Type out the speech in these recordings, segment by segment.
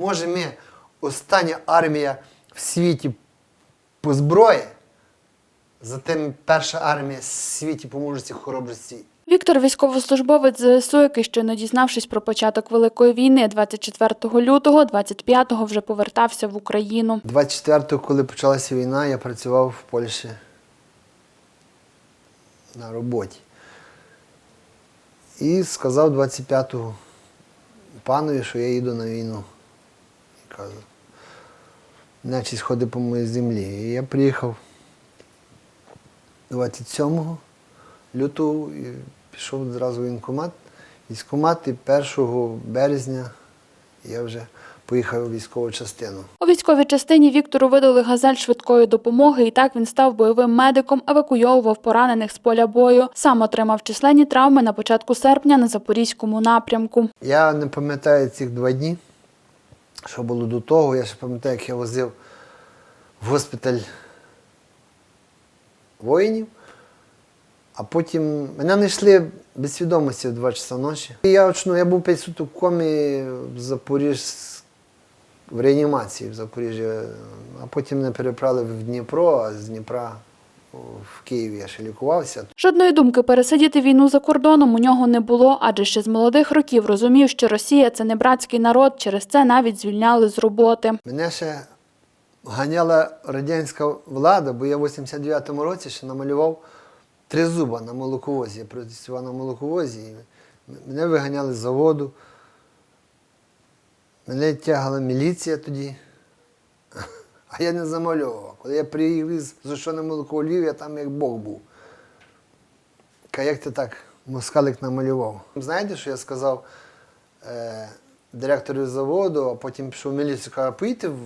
Може, ми остання армія в світі по зброї, затим перша армія в світі по мужності хоробрості. Віктор військовослужбовець ЗСУ, який щойно дізнавшись про початок Великої війни 24 лютого, 25-го вже повертався в Україну. 24-го, коли почалася війна, я працював в Польщі на роботі. І сказав 25-го панові, що я їду на війну. Кажу, нечість ходить по моїй землі. І я приїхав 27 лютого і пішов одразу в воєнкомат. Військкомат і 1 березня я вже поїхав у військову частину. У військовій частині Віктору видали газель швидкої допомоги, і так він став бойовим медиком, евакуйовував поранених з поля бою. Сам отримав численні травми на початку серпня на запорізькому напрямку. Я не пам'ятаю цих два дні, що було до того. Я ще пам'ятаю, як я возив в госпіталь воїнів, а потім мене знайшли без свідомості в 2 часа ночі. І я очну, я був 5 суток в комі в Запоріж в реанімації в Запоріжжі, а потім мене переправили в Дніпро, а з Дніпра в Києві я ще лікувався. Жодної думки пересидіти війну за кордоном у нього не було, адже ще з молодих років розумів, що Росія це не братський народ. Через це навіть звільняли з роботи. Мене ще ганяла радянська влада, бо я в 89-му році ще намалював три зуба на молоковозі. Я працював на молоковозі. і Мене виганяли з заводу. Мене тягала міліція тоді, а я не замальовував. Коли я за що молоко у Львів, я там як Бог був. Ка, як ти так москалик намалював? Знаєте, що я сказав е, директору заводу, а потім пішов в міліцію, каже, поїдьте в,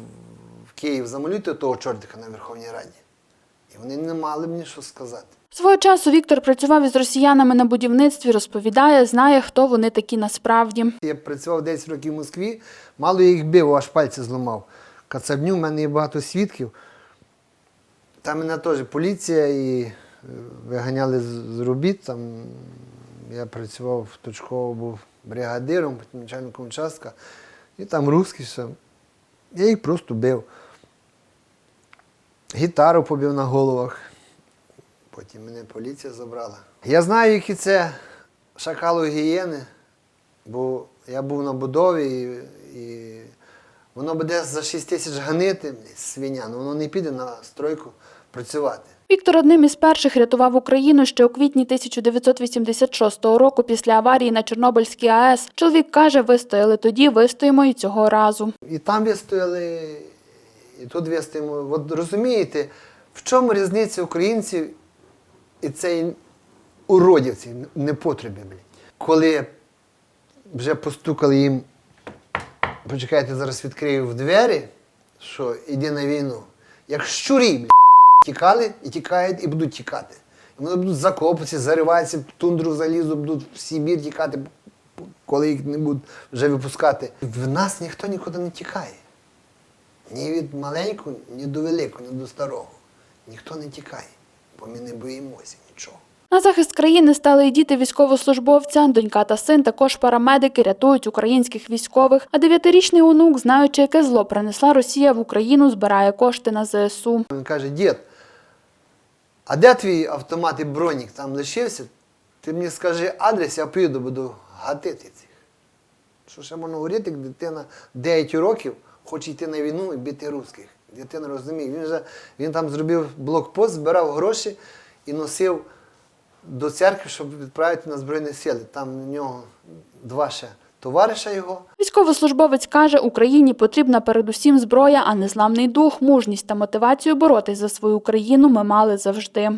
в Київ, замалюйте того чортика на Верховній Раді. І вони не мали мені що сказати. Свого часу Віктор працював із росіянами на будівництві, розповідає, знає, хто вони такі насправді. Я працював 10 років в Москві, мало я їх бив, аж пальці зламав. Кацабню, в мене є багато свідків. Там мене теж поліція і е, виганяли з робіт. Там я працював точково, був бригадиром, потім начальником участка. І там русські все. Я їх просто бив. Гітару побив на головах. Потім мене поліція забрала. Я знаю, які це шакали гієни, бо я був на будові і воно буде за 6 тисяч ганити свиня, але воно не піде на стройку працювати. Віктор одним із перших рятував Україну ще у квітні 1986 року після аварії на Чорнобильській АЕС. Чоловік каже, вистояли тоді, вистоїмо і цього разу. І там вистояли, і тут вистоїмо. От розумієте, в чому різниця українців і цей уродівці, непотребі. Коли вже постукали їм, почекайте, зараз відкрию в двері, що іди на війну. Як щурі, блін, тікали і тікають, і будуть тікати. І вони будуть закопуватися, зариватися, тундру залізу, будуть в Сибір тікати, коли їх не будуть вже випускати. В нас ніхто нікуди не тікає. Ні від маленького, ні до великого, ні до старого. Ніхто не тікає, бо ми не боїмося нічого. На захист країни стали діти військовослужбовця. Донька та син також парамедики рятують українських військових. А дев'ятирічний онук, знаючи, яке зло принесла Росія в Україну, збирає кошти на ЗСУ. Він каже, дід, а де твій автомат і бронік там лишився? Ти мені скажи адрес, я поїду, буду гатити цих. Що ще можна говорити, дитина 9 років хоче йти на війну і бити русських. Дитина розуміє. Він, же, він там зробив блокпост, збирав гроші і носив до церкви, щоб відправити на Збройні Сили. Там у нього два ще товариша його. Військовослужбовець каже, Україні потрібна передусім зброя, а незламний дух, мужність та мотивацію боротись за свою країну ми мали завжди.